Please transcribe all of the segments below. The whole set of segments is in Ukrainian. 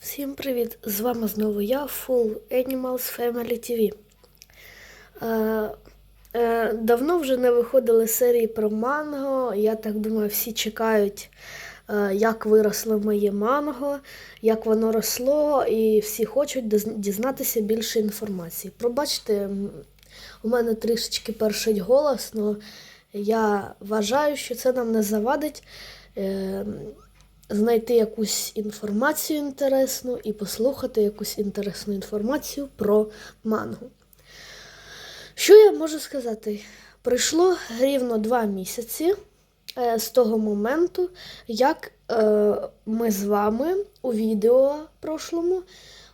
Всім привіт! З вами знову я, Full Animals Family TV. Е, е, давно вже не виходили серії про манго. Я так думаю, всі чекають, е, як виросло моє манго, як воно росло, і всі хочуть дізнатися більше інформації. Пробачте, у мене трішечки першить голос, але я вважаю, що це нам не завадить. Е, знайти якусь інформацію інтересну і послухати якусь інтересну інформацію про мангу. Що я можу сказати? Пройшло рівно два місяці е, з того моменту, як е, ми з вами у відео прошлому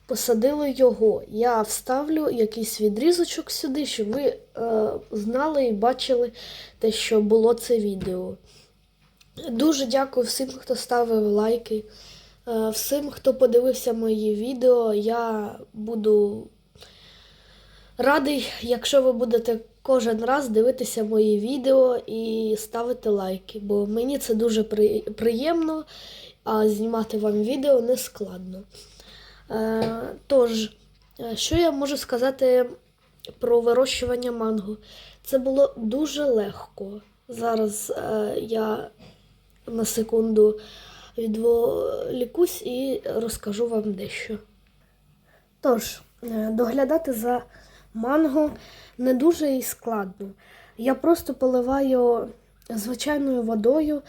посадили його. Я вставлю якийсь відрізочок сюди, щоб ви е, знали і бачили те, що було це відео. Дуже дякую всім, хто ставив лайки, е, всім, хто подивився мої відео. Я буду радий, якщо ви будете кожен раз дивитися мої відео і ставити лайки, бо мені це дуже приємно, а знімати вам відео не складно. Е, Тож, е, що я можу сказати про вирощування манго? Це було дуже легко. Зараз я на секунду відволікусь і розкажу вам дещо. Тож, е, доглядати за манго не дуже і складно. Я просто поливаю звичайною водою. Е,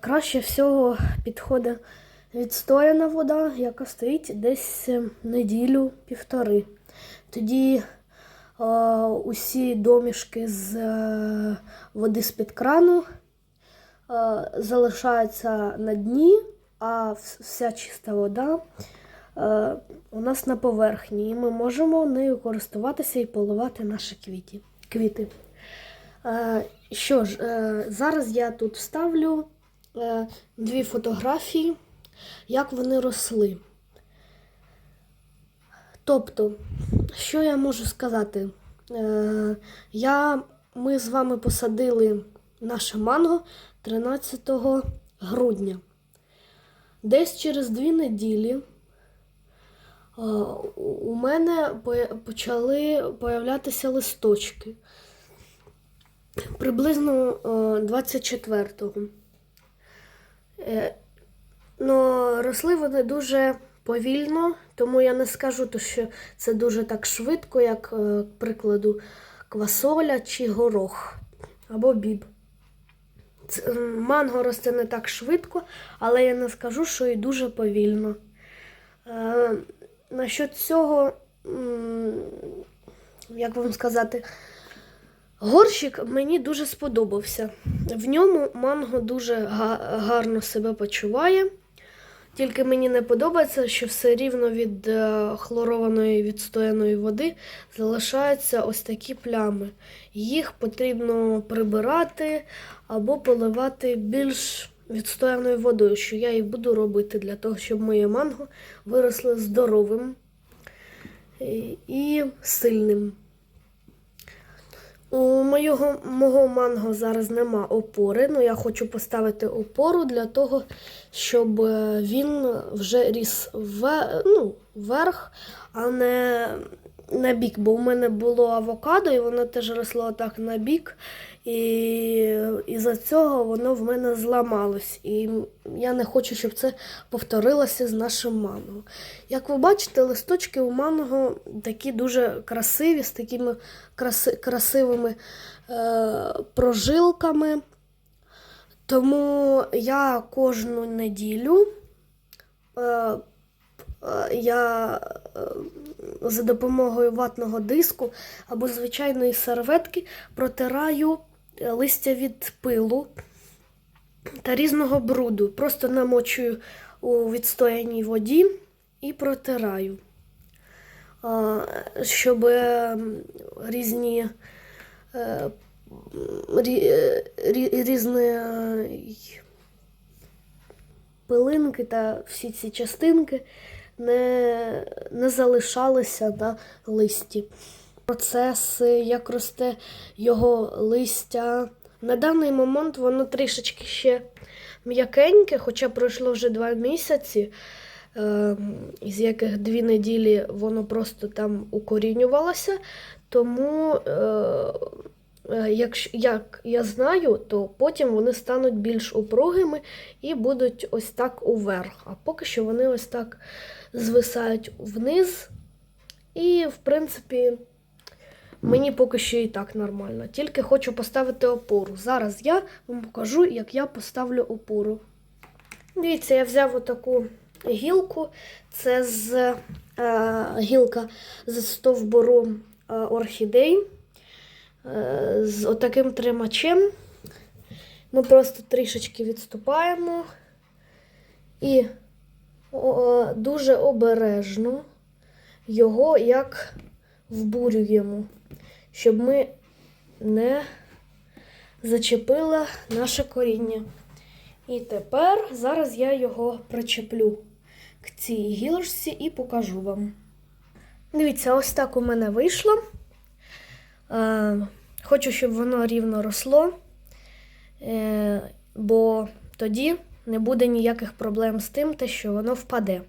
Краще всього підходить відстояна вода, яка стоїть десь е, неділю-півтори. Тоді усі домішки з води з-під крану е, залишаються на дні, а вся чиста вода е, у нас на поверхні, і ми можемо нею користуватися і поливати наші квіті, квіти. Е, Що ж, зараз я тут вставлю дві фотографії, як вони росли. Тобто, що я можу сказати? Я, ми з вами посадили наше манго 13 грудня. Десь через дві неділі е, у мене почали появлятися листочки. Приблизно е, 24-го. Е, Ну, росли вони дуже повільно, тому я не скажу, що це дуже так швидко, як, е, к прикладу, квасоля чи горох або біб. Манго росте не так швидко, але я не скажу, що і дуже повільно. Е, насчет цього, як вам сказати, горщик мені дуже сподобався. В ньому манго дуже га- гарно себе почуває. Тільки мені не подобається, що все рівно від е, хлорованої відстояної води залишаються ось такі плями. Їх потрібно прибирати або поливати більш відстояною водою, що я і буду робити для того, щоб моє манго виросло здоровим і- і сильним. У моєго, мого манго зараз нема опори, але я хочу поставити опору для того, щоб е, він вже ріс в, ну, вверх, а не на бік. Бо в мене було авокадо, і воно теж росло так на бік. І із-за цього воно в мене зламалось. І я не хочу, щоб це повторилося з нашим манго. Як ви бачите, листочки у манго такі дуже красиві, з такими краси, красивими е, прожилками. Тому я кожну неділю е, я е, за допомогою ватного диску або звичайної серветки протираю е, листя від пилу та різного бруду. Просто намочую у відстояній воді і протираю, щоб е, різні е, рі- е, рі- різні е, пилинки та всі ці частинки не, не залишалися на листі. Процеси, як росте його листя. На даний момент воно трішечки ще м'якеньке, хоча пройшло вже два місяці. е, з яких дві неділі воно просто там укорінювалося. Тому, е, е, як я знаю, то потім вони стануть більш упругими і будуть ось так уверх. А поки що вони ось так звисають вниз. І, в принципі, мені поки що і так нормально. Тільки хочу поставити опору. Зараз я вам покажу, як я поставлю опору. Дивіться, я взяв отаку гілку. Це з е, гілка з стовбуру е, орхідей. Е, з отаким тримачем. Ми просто трішечки відступаємо і дуже обережно його як вбурюємо, щоб ми не зачепили наше коріння. І тепер зараз я його причеплю к цій гілочці і покажу вам. Дивіться, ось так у мене вийшло. Е, хочу, щоб воно рівно росло, е, бо тоді не буде ніяких проблем з тим, те, що воно впаде.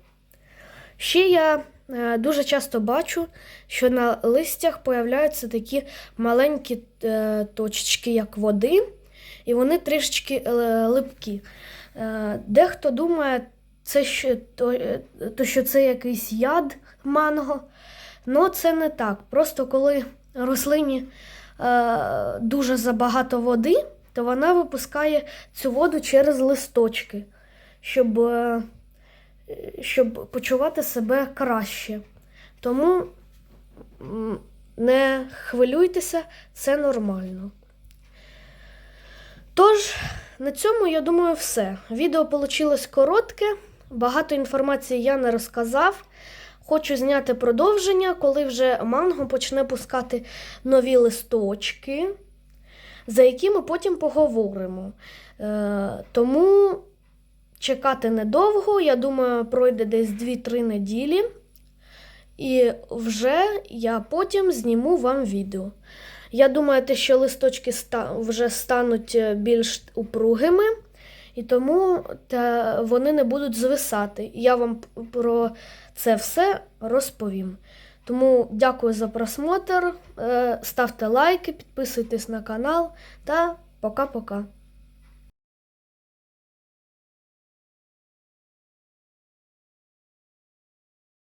Ще я е, дуже часто бачу, що на листях появляються такі маленькі е, точечки, як води, і вони трішечки е, липкі. Дехто думає, це що, то, то, що це якийсь яд манго. Ну, це не так. Просто коли рослині е, дуже забагато води, то вона випускає цю воду через листочки, щоб, е, щоб почувати себе краще. Тому не хвилюйтеся, це нормально. Тож, на цьому, я думаю, все. Відео вийшло коротке, багато інформації я не розказав. Хочу зняти продовження, коли вже манго почне пускати нові листочки, за які ми потім поговоримо. Е, тому чекати недовго, я думаю, пройде десь 2-3 неділі. І вже я потім зніму вам відео. Я думаю, що листочки вже стануть е, більш упругими, і тому вони не будуть звисати. Я вам про це все розповім. Тому дякую за просмотр. е, Ставте лайки, підписуйтесь на канал та пока-пока.